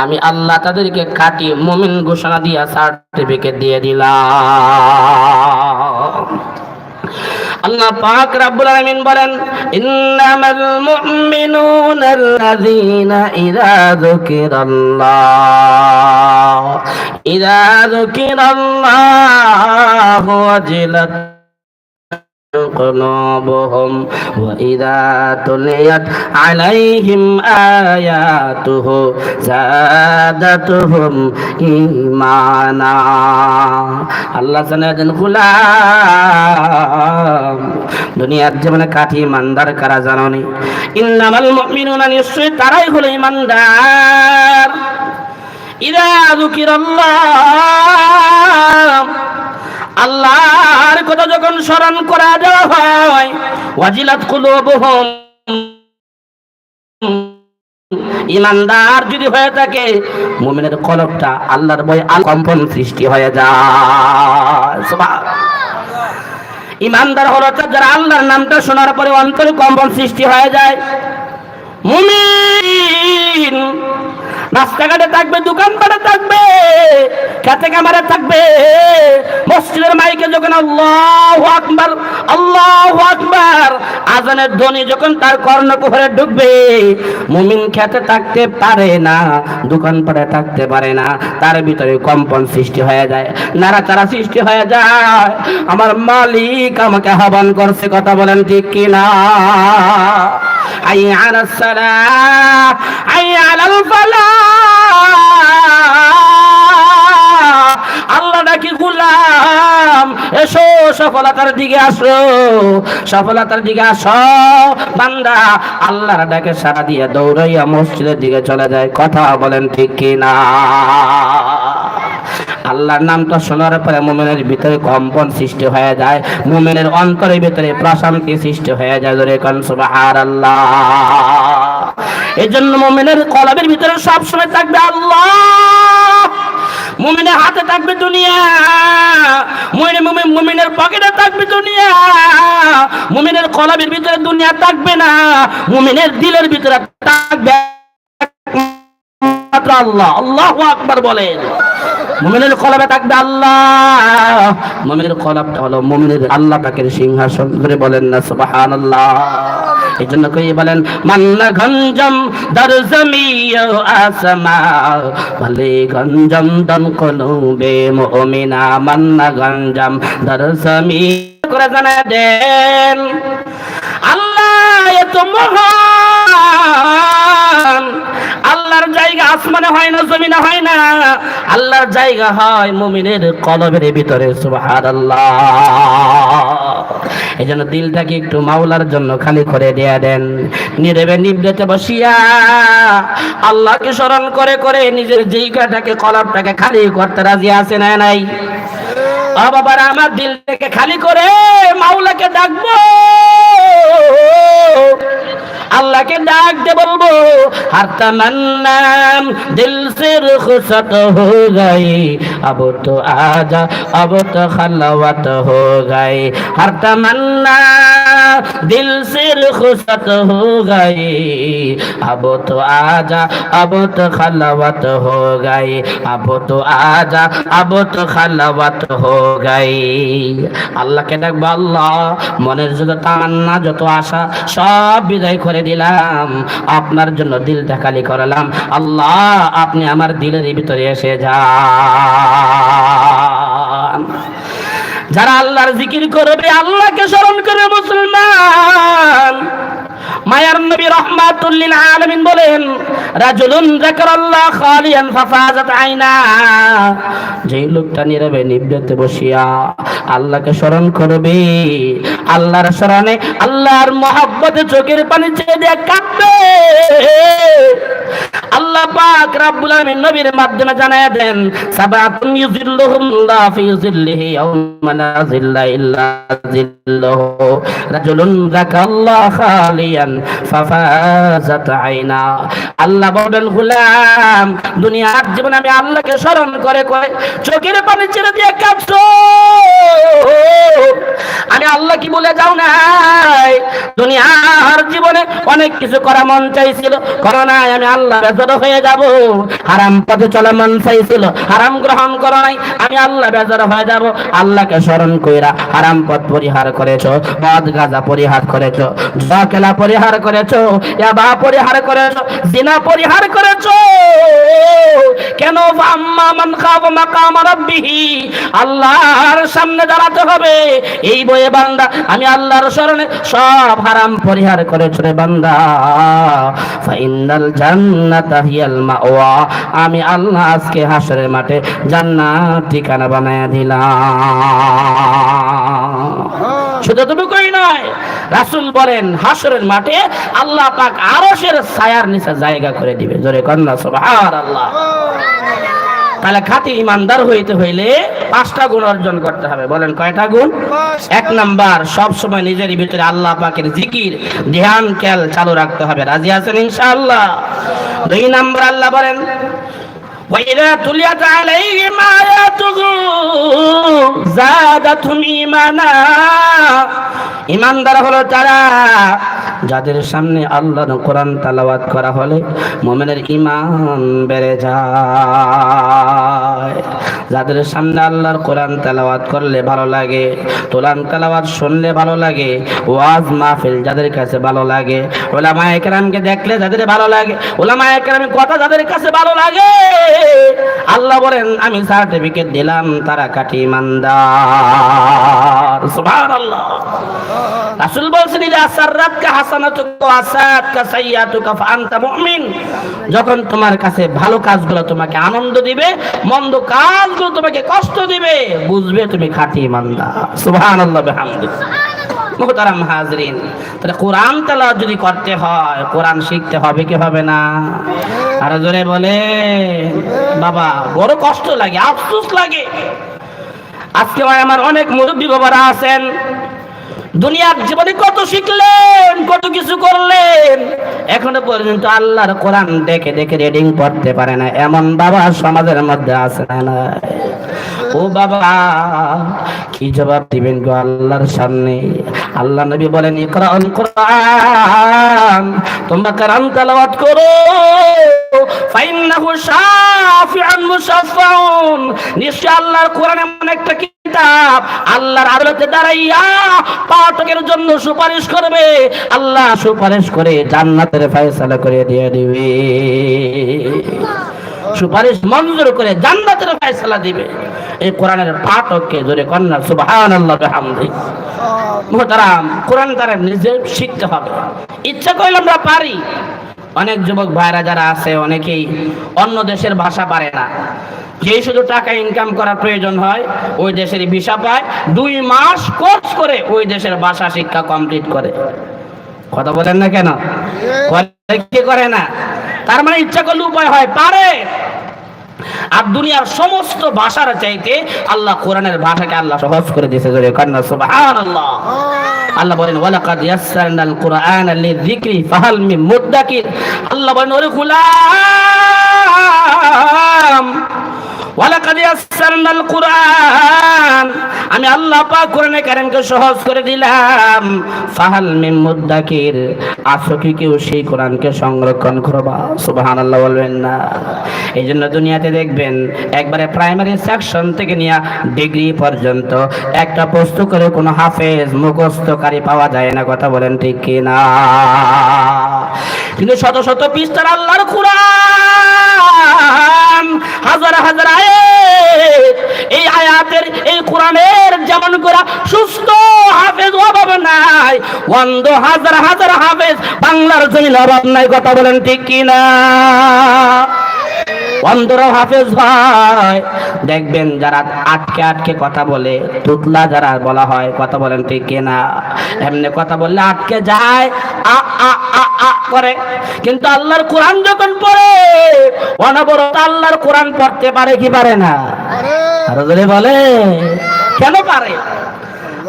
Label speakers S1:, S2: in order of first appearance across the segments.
S1: আমি আল্লাহ তাদেরকে কাটি মুমিন ঘোষণা দিয়া সার্টিফিকেট দিয়ে দিলাম। আল্লাহ পাক রাব্বুল আলামিন বলেন, ইন্নামাল মুমিনুনা আল্লাযীনা ইযা যুকিরাল্লাহ। ইযা যুকিরাল্লাহু ওয়াজিলাত। قلوبهم وإذا تليت عليهم آياته زادتهم إيمانا আল্লাহ জানাতেন গুলাম দুনিয়ার জীবনে কাঠি ইমানদার কারা জাননি ইন্নামাল মুমিনুনা নিশ্চয়ই তারাই হলো ইমানদার ইদা যুকিরাল্লাহ আল্লাহর কথা যখন স্মরণ করা দেওয়া হয়, ওয়াজিলাত কুলুবুহুম। ইমানদার যদি হয়ে থাকে, মুমিনের কলবটা আল্লাহর আল কম্পন সৃষ্টি হয়ে যায়। ইমানদার হলো যারা আল্লাহর নামটা শোনার পরে অন্তরে কম্পন সৃষ্টি হয়ে যায়। মুমিন রাস্তাঘাটে থাকবে, দোকানপাটে থাকবে, খেতে কামারে থাকবে, মসজিদের মাইকে যখন আল্লাহ আকবার আল্লাহ আকবার, আজানের ধ্বনি যখন তার কর্ণ কুহরে ঢুকবে, মুমিন খেতে থাকতে পারে না, দোকানপাটে থাকতে পারে না, তার ভিতরে কম্পন সৃষ্টি হয়ে যায় নারা তারা সৃষ্টি হয়ে যায়, আমার মালিক আমাকে আহ্বান করছে, কথা বলেন ঠিক কিনা? আই আনাসালা আই আলাল ফালা আল্লাহ নাকি গুলাম। এসো, সফলতার দিকে আসো। সফলতার দিকে আসো। বান্দা, আল্লাহর ডাকে সারা দিয়ে দৌড়াইয়া মসজিদের দিকে চলে যায়। কথা বলেন ঠিক কিনা আল্লাহর নামটা শোনার পরে মোমেনের ভিতরে কম্পন সৃষ্টি হয়ে যায়। মুমিনের অন্তরের ভিতরে প্রশান্তি সৃষ্টি হয়ে যায়। ধরে কান, সুবহানাল্লাহ। এই মোমেনের কলবের ভিতরে সব সময় থাকবে আল্লাহ। মুমিনের হাতে থাকবে দুনিয়া। মুমিনের মুমিন, মুমিনের পকেটে থাকবে দুনিয়া। মুমিনের কলবের ভিতরে দুনিয়া থাকবে না। মুমিনের দিলের ভিতরে থাকবে আল্লাহ। আল্লাহু আকবার বলেন। মুমিনের কলবে থাকবে আল্লাহ। মুমিনের কলবটা হলো মুমিনের আল্লাহ পাকের সিংহাসন। ধরে বলেন না, সুবহানাল্লাহ। এই জন্য কই বলেন মান্না গঞ্জম দর জমিয় আসমা বলে গঞ্জম দন কলবে মুমিনা মান্না গঞ্জম দর জমি করে জানা দেন। আল্লাহ এত মহান জায়গা হয় না, জমিনে হয় না। আল্লাহর জায়গা হয় মুমিনের কলবের ভিতরে, সুবহানাল্লাহ। এই জন্য দিলটাকে একটু মাওলার জন্য খালি করে দেয়া দেন। নীরবে নিবৃতে বসিয়া আল্লাহকে স্মরণ করে করে নিজের জায়গাটাকে, কলবটাকে খালি করতে রাজি আছে না নাই? বাবার, আমার দিল থেকে খালি করে মাওলাকে ডাকবো। আল্লাহকে ডাকতে বলব আর তামান্নাম দিল সির খুশত হো গাই, আব তো আজা, আব তো খালাওয়াত হো গাই আর তামান্নাম दिल से रुखसत हो गई अब तो आजा अब तो खलवत हो गई अब तो आजा अब तो खलवत हो गई আল্লাহকে ডাকবো আল্লাহ মনের যত তান্না যত আশা সব বিদায় করে দিলাম আপনার জন্য দিলটা খালি করলাম আল্লাহ আপনি আমার দিলের ভিতরে এসে যান যারা আল্লাহর জিকির করবে আল্লাহকে স্মরণ করে মুসলমান। মায়ার নবী রহমাতুল্লিল আলামিন বলেন, রাজুলুন যাকারাল্লাহ খালিয়ান আইনা। যেই লোকটা নীরবে বসিয়া আল্লাহকে করবে, আল্লাহর আল্লাহর মহব্বতে চোখের পানি কাঁদবে। আল্লাহ পাক রাব্বুল আলামিন নবীর মাধ্যমে জানায় দেন, সাবাতুন ইউজিল্লুহুমুল্লাহ ফি জিল্লিহি ইয়াওমা লা জিল্লা ইল্লা জিল্লুহু। রাজুলুন যাকাল্লাহ খালিয়ান ফাফাজাত আইনা। আল্লাহ বলেন, গোলাম, দুনিয়ার জীবনে আমি আল্লাহকে স্মরণ করে করে চোখের পানি ছেড়ে দিয়ে কাঁদছো। আমি আল্লাহ কি বলে যাও নাই? জীবনে অনেক কিছু করা মন চাইছিল। করো নাই আমি আল্লাহ বেজর হয়ে যাব। হারাম পথে চলা মন চাইছিল। হারাম গ্রহণ করো নাই, আমি আল্লাহ বেজর হয়ে যাব। আল্লাহকে স্মরণ কইরা হারাম পথ পরিহার করেছ, মদ গাঁজা পরিহার করেছ, জুয়া খেলা পরিহার করেছ, ইয়াবা পরিহার করেছ, জিনা পরিহার করেছ। কেন আম্মা মান খাব মাকাম রাব্বিহি? আল্লাহর সামনে দাঁড়াতে হবে। এই বয়ে বান্দা, আমি আল্লাহর স্মরণে সব হারাম পরিহার করেছ রে বান্দা। আমি আল্লাহ আজকে হাসরের মাঠে জান্নাত ঠিকানা বানায়া দিলাম। শুধু এতটুকুই নয়, রাসুল বলেন, হাসরের মাঠে আল্লাহ পাক আরশের ছায়ার নিচে জায়গা করে দিবে। জোরে কন্যা, সুবহানাল্লাহ। তাহলে খাঁটি ইমানদার হইতে হইলে পাঁচটা গুণ অর্জন করতে হবে বলেন কয়টা গুণ এক নাম্বার সব সময় নিজের ভিতরে আল্লাহ পাকের জিকির ধ্যান খেয়াল চালু রাখতে হবে রাজি আছেন ইনশাআল্লাহ দুই নাম্বার আল্লাহ বলেন وإذا تليت عليهم آياته زادتهم إيمانا ইমানদার হলো তারা যাদের সামনে আল্লাহর কোরআন তালাওয়াত করা হলে মোমেনের ইমান বেড়ে যায়। যাদের সামনে আল্লাহর কোরআন তালাওয়াত করলে ভালো লাগে কোরআন তালাওয়াত শুনলে ভালো লাগে, ওয়াজ মাহফিল যাদের কাছে ভালো লাগে ওলামা একরামকে দেখলে যাদের ভালো লাগে ওলামা একরামের কথা যাদের কাছে ভালো লাগে, আল্লাহ বলেন, আমি সার্টিফিকেট দিলাম, তারা কাটি ইমানদার। সুবহানাল্লাহ। রাসূল বলছেন যখন তোমার কাছে ভালো কাজগুলো তোমাকে আনন্দ দিবে, মন্দ কাজগুলো তোমাকে কষ্ট দিবে, বুঝবে তুমি খাঁটি ইমানদার। সুবহানাল্লাহ কোরআন যদি করতে হয়, কোরআন শিখতে হবে কি হবে না? আর জোরে বলে, বাবা, বড় কষ্ট লাগে, আফসোস লাগে। আজকে আমার অনেক মুরব্বী বাবারা আছেন। দুনিয়ার জীবনে কত শিখলেন, কত কিছু করলেন। এখনও পর্যন্ত আল্লাহর কোরআন দেখে দেখে রিডিং পড়তে পারে না। এমন বাবা সমাজের মধ্যে আছে না? ও বাবা, কি জবাব দিবেন গো আল্লাহর সামনে? আল্লাহ নবী বলেন, ইকরাউল কোরআন, তোমরা কোরআন তেলাওয়াত করো। ফাইন্নাহু শাফিউন মুশাফফাউন। নিশ্চয় আল্লাহর কোরআন এমন একটা আল্লাহর আদালতে দাঁড়াইয়া পাঠকের জন্য সুপারিশ করবে। আল্লাহ সুপারিশ করে জান্নাতের ফয়সালা করে দিয়ে দিবে। সুপারিশ মঞ্জুর করে জান্নাতের ফয়সালা দিবে। এই কোরআনের পাঠককে জোরে কন্যা সুবহানাল্লাহ বিহামদিহি মোহতারাম, কোরআন তারা নিজে শিখতে হবে। ইচ্ছা করলে আমরা পারি। অনেক যুবক ভাইরা যারা আছে, অনেকেই অন্য দেশের ভাষা পারে না। যেই শুধু টাকা ইনকাম করার প্রয়োজন হয়, ওই দেশের ভিসা পায়, দুই মাস কোর্স করে ওই দেশের ভাষা শিক্ষা কমপ্লিট করে। কথা বলেন না কেন? কি করে না? তার মানে ইচ্ছা করলে উপায় হয়, পারে। আর দুনিয়ার সমস্ত ভাষার চাইতে আল্লাহ কোরআনের ভাষাকে আল্লাহ সহজ করে দিয়েছে, জোরে কন্যা সুবহানাল্লাহ। আল্লাহ বলেন, ওয়ালাকাদ ইয়াসসারনাল কুরআনা লিযিকরি ফাহাল মিন মুদ্দাকির আল্লাহ বলেন, ওরে গোলাম কুরআন। আমি আল্লাহ কোরআনে সহজ করে দিলাম। ফাহাল মিন মুদ্দাকির আছো কি কেউ সেই কোরআনকে সংরক্ষণ করবা? সুবহানাল্লাহ বলবেন না। এই জন্য দুনিয়াতে দেখবেন, একবারে প্রাইমারি সেকশন থেকে নিয়ে ডিগ্রি পর্যন্ত একটা প্রশ্ন করে কোনো হাফেজ, মুখস্থকারী পাওয়া যায় না, কথা বলেন ঠিক কি না কিন্তু শত শত পৃষ্ঠার আল্লাহর কোরআন। হাজার হাজার আয়ে এই আয়াতের, এই কোরআনের যেমন করা সুস্থ হাফেজ অভাব নাই, অন্ধ হাজার হাজার হাফেজ, বাংলার জমিন অভাব নাই, কথা বলেন ঠিক কি না অন্ধরা হাফেজ হয় দেখবেন যারা আটকে আটকে কথা বলে তুতলা যারা বলা হয় কথা বলেন ঠিক কিনা? এমনি কথা বললে আটকে যায় আ আ আ আ করে। কিন্তু আল্লাহর কোরআন যখন পড়ে অনবরত আল্লাহর কোরআন পড়তে পারে কি পারে না? আরও। জোরে বলে। কেন পারে?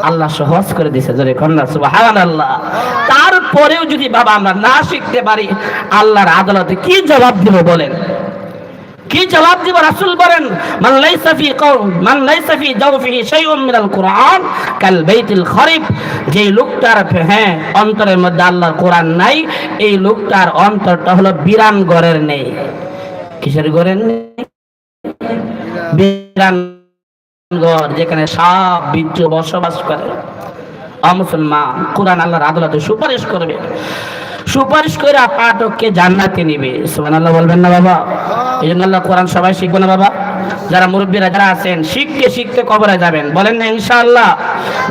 S1: আল্লাহ সহজ করে দিছে জোরে কন্যা সুবহান আল্লাহ তারপরেও যদি বাবা আমরা না শিখতে পারি আল্লাহর আদালতে কি জবাব দিব বলেন? কি জবাব দিব রাসূল বলেন, মান লাইসা ফি কওম, মান লাইসা ফি জাওফিহি শাইউম মিনাল কুরআন কাল বাইতিল খরিব যে লোকটার হ্যাঁ অন্তরের মধ্যে আল্লাহর কোরআন নাই, এই লোকটার অন্তরটা হলো বিরান ঘরের নেই। কিসের ঘরের নেই? বিরান ঘর যেখানে সব বিচ্ছু বসবাস করে। অমুসলমান কোরআন আল্লাহর আদালতে সুপারিশ করবে। সুপারিশ করে পাঠককে জান্নাতে নিবে। সুবহানাল্লাহ বলবেন না বাবা? এই জন্য আল্লাহ কোরআন সবাই শিখব না বাবা? যারা মুরব্বীরা যারা আছেন, শিখতে শিখতে কবরে যাবেন। বলেন না, ইনশাআল্লাহ।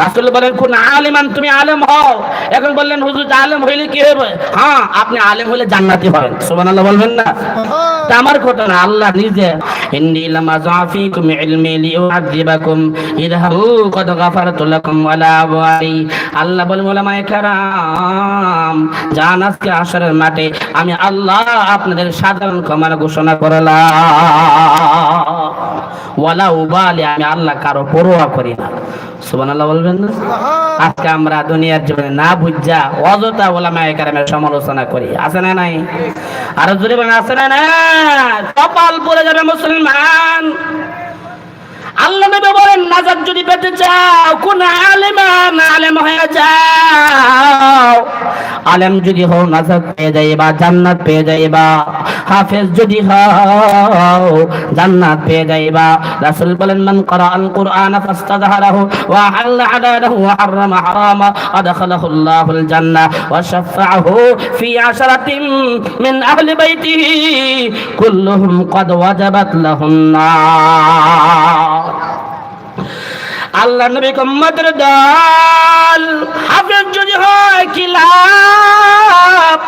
S1: রাসূল বলেন কোন আলিমান, তুমি আলেম হও। এখন বললেন, হুজুর, আলেম হইলে কি হবে? হ্যাঁ আপনি আলেম হলে জান্নাতি হবেন। সুবহানাল্লাহ বলবেন না? আমার কথা না, আল্লাহ নিজে, ইন্নী লামা যাফিকুম ইলমি লিউআযিবাকুম ইযহাবু কদ গাফারতু লাকুম ওয়ালা আবওয়ারি। আল্লাহ বলেন ওলামায়ে কেরাম জান আজকে আসরের মাঠে, আমি আল্লাহ আপনাদের সাধারণ ক্ষমার ঘোষণা করলাম। ওয়ালা উবালি আমি আল্লাহ কারও পরোয়া করি না। সুবহানাল্লাহ বলবেন না? আজকে আমরা দুনিয়ার জীবনে না বুঝা অযথা ওলামায়ে কেরামের সমালোচনা করি। আছে না নাই? আরও জোরে বলেন আছে না না কপাল পড়ে যাবে মুসলমান। আল্লাহ নবী বলেন, নাজাত যদি পেতে চাও, কোন আলেমান আলেম হয়ে যাও। আলেম যদি হও, নাজাত পেয়ে যাইবা, জান্নাত পেয়ে যাইবা। হাফেজ যদি হও, জান্নাত পেয়ে যাইবা। রাসূল বলেন, মান করা আল কুরআন ফাস্তাযহারাহু ওয়া হাল্লা হালালাহু ওয়া হারামা হারামা, আদখালাহু আল্লাহুল জান্নাহ ওয়া শাফাআহু ফি আশরাতিন মিন আহলি বাইতিহি, কুল্লুহুম قد ওয়াজাবাত লাহুন নার। আল্লাহ নবী কম্মদের দল। হাফেজ যদি হয় কি লাভ?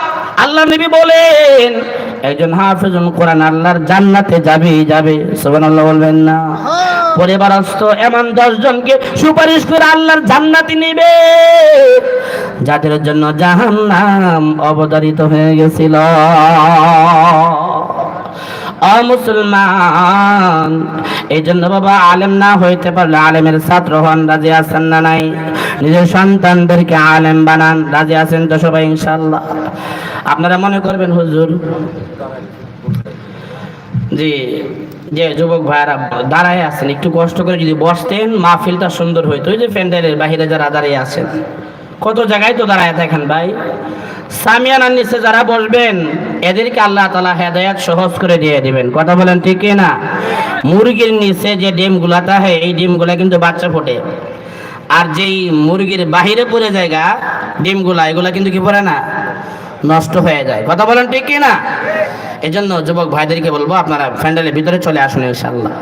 S1: আল্লাহ নবী বলেন একজন হাফেজুল কোরআন আল্লাহর জান্নাতে যাবে যাবে। সুবহানাল্লাহ বলবেন না। পরিবারস্থ এমন দশ জনকে সুপারিশ করে আল্লাহর জান্নাতে নিবে। যাদের জন্য জাহান্নাম অবতারিত হয়ে গেছিল। অমুসলমান এই জন্য বাবা আলেম না হইতে পারলে আলেমের ছাত্র হন, রাজি আছেন না নাই? নিজের সন্তানদেরকে আলেম বানান, রাজি আছেন তো সবাই ইনশাল্লাহ আপনারা মনে করবেন, হুজুর, জি, যে যুবক ভাইয়ারা দাঁড়ায় আছেন, একটু কষ্ট করে যদি বসতেন, মাহফিলটা সুন্দর হইতো। ওই যে প্যান্ডেলের বাহিরে যারা দাঁড়িয়ে আছেন। কত জায়গায় তো দাঁড়ায় দেখেন ভাই। সামিয়ানার নিচে যারা বসবেন, এদেরকে আল্লাহ তালা হেদায়াত সহজ করে দিয়ে দিবেন। কথা বলেন ঠিক না? মুরগির নিচে যে ডিমগুলা থাকে, এই ডিমগুলা কিন্তু বাচ্চা ফোটে। আর যেই মুরগির বাহিরে পড়ে জায়গা, ডিমগুলা, এগুলা কিন্তু কি পড়ে না? নষ্ট হয়ে যায়। কথা বলেন ঠিক না? এই জন্য যুবক ভাইদেরকে বলব, আপনারা ফ্যান্ডেলের ভিতরে চলে আসুন ইনশাল্লাহ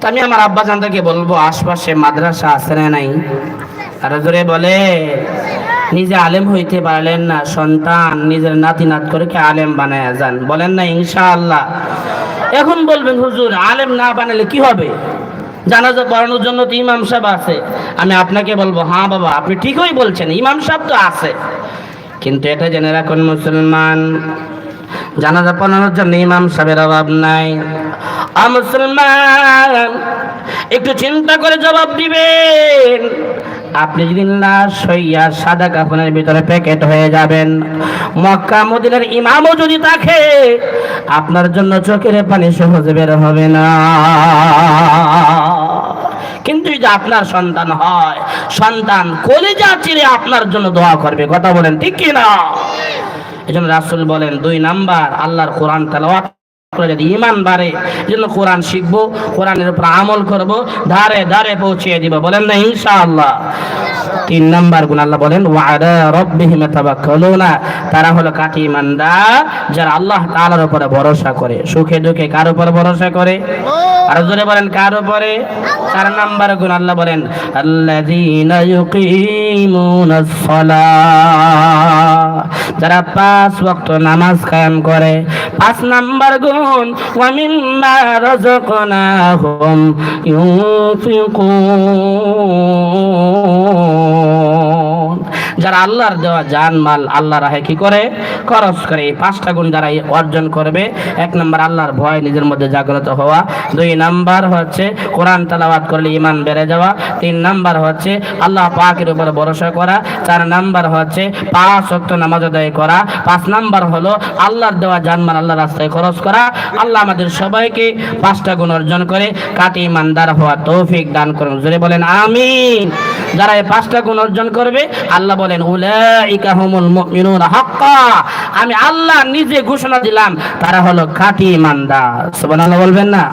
S1: তো আমি আমার আব্বা বলব, আশপাশে মাদ্রাসা আছে না নাই? তারা বলে। নিজে আলেম হইতে পারলেন না, সন্তান নিজের নাতি নাত করে কি আলেম বানায় যান? বলেন না, ইনশাআল্লাহ। এখন বলবেন, হুজুর, আলেম না বানালে কি হবে? জানাজা পড়ানোর জন্য তো ইমাম সাহেব আছে। আমি আপনাকে বলব হ্যাঁ বাবা, আপনি ঠিকই বলছেন, ইমাম সাহেব তো আছে। কিন্তু এটা জেনে রাখুন, মুসলমান, জানাজা পড়ানোর জন্য ইমাম সাহেবের অভাব নাই। মুসলমান একটু চিন্তা করে জবাব দিবেন। আপনি যদি লাশ হইয়া সাদা কাফনের ভিতরে প্যাকেট হয়ে যাবেন, মক্কা মদিনার ইমামও যদি থাকে, আপনার জন্য চোখের পানি সহজে বের হবে না। কিন্তু যদি আপনার সন্তান হয়, সন্তান কলিজা চিরে আপনার জন্য দোয়া করবে, কথা বলেন ঠিক কি না এই জন্য রাসুল বলেন, দুই নাম্বার, আল্লাহর কোরআন তেলাওয়াত করে যদি ইমান বাড়ে জন্য কোরআন কোরআনের উপর আমল করব, ধারে ধারে পৌঁছিয়ে দিব। বলেন না তিন নাম্বার গুণ আল্লাহ বলেন, ওয়াদা রব্বিহিম তারা হলো কাটি ইমানদার, যারা আল্লাহ তাআলার উপরে ভরসা করে। সুখে দুঃখে কার উপর ভরসা করে? আর জোরে বলেন, কার উপরে? চার নাম্বার গুণ আল্লাহ বলেন, আল্লাযীনা যারা পাঁচ ওয়াক্ত নামাজ কায়েম করে, পাঁচ নাম্বার গুণ মিম্মা রাযাকনাহুম ইউনফিকুন। যারা আল্লাহর দেওয়া জান মাল আল্লাহ রাহে কি করে? খরচ করে। এই পাঁচটা গুণ যারা অর্জন করবে, এক নম্বর আল্লাহর ভয়, নিজের মধ্যে জাগ্রত হওয়া। দুই নাম্বার হচ্ছে কোরআন তালাবাদ করলে ইমান বেড়ে যাওয়া। তিন নাম্বার হচ্ছে আল্লাহ পাকের উপর ভরসা করা। চার নাম্বার হচ্ছে পাঁচ শক্ত নামাজ আদায় করা। পাঁচ নাম্বার হলো আল্লাহর দেওয়া জানমাল আল্লাহ রাস্তায় খরচ করা। আল্লাহ আমাদের সবাইকে পাঁচটা গুণ অর্জন করে। কাটি ইমানদার হওয়া তৌফিক দান করুন। জোরে বলেন, আমিন। যারা এই পাঁচটা গুণ অর্জন করবে, আল্লাহ বলেন আমি আল্লাহ নিজে ঘোষণা দিলাম, তারা হলো খাঁটি মান্দা বলবেন না?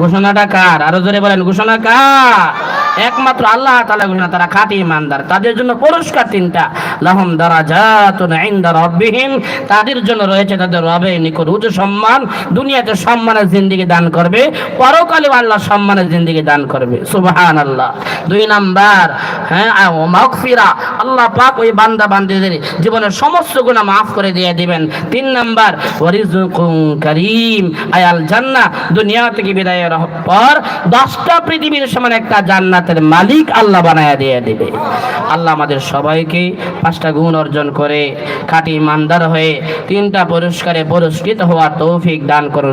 S1: ঘোষণাটা কার? আরও ধরে বলেন, ঘোষণা কার? একমাত্র আল্লাহ তাআলা ঘোষণা তারা খাঁটি ইমানদার। তাদের জন্য পুরস্কার তিনটা। লাহুম দারাজাতুন ইনদা রাব্বিহিম। তাদের জন্য রয়েছে তাদের রবের নিকট উচ্চ সম্মান। দুনিয়াতে সম্মানের জিন্দেগি দান করবে। পরকালে আল্লাহ সম্মানের জিন্দেগি দান করবে। সুবহানাল্লাহ। দুই নাম্বার হ্যাঁ ও মাগফিরা। আল্লাহ পাক ওই বান্দা বান্দীদের জীবনের সমস্ত গুনাহ মাফ করে দিয়ে দিবেন। তিন নাম্বার ওয়ারিজুকুম কারীম। আয়াল জান্নাহ। দুনিয়া থেকে বিদায়ের পর দশটা পৃথিবীর সমান একটা জান্নাতের মালিক আল্লাহ বানায়া দিয়ে দিবে। আল্লাহ আমাদের সবাইকে পাঁচটা গুণ অর্জন করে, খাঁটি ইমানদার হয়ে তিনটা পুরস্কারে পুরস্কৃত হওয়ার তৌফিক দান করো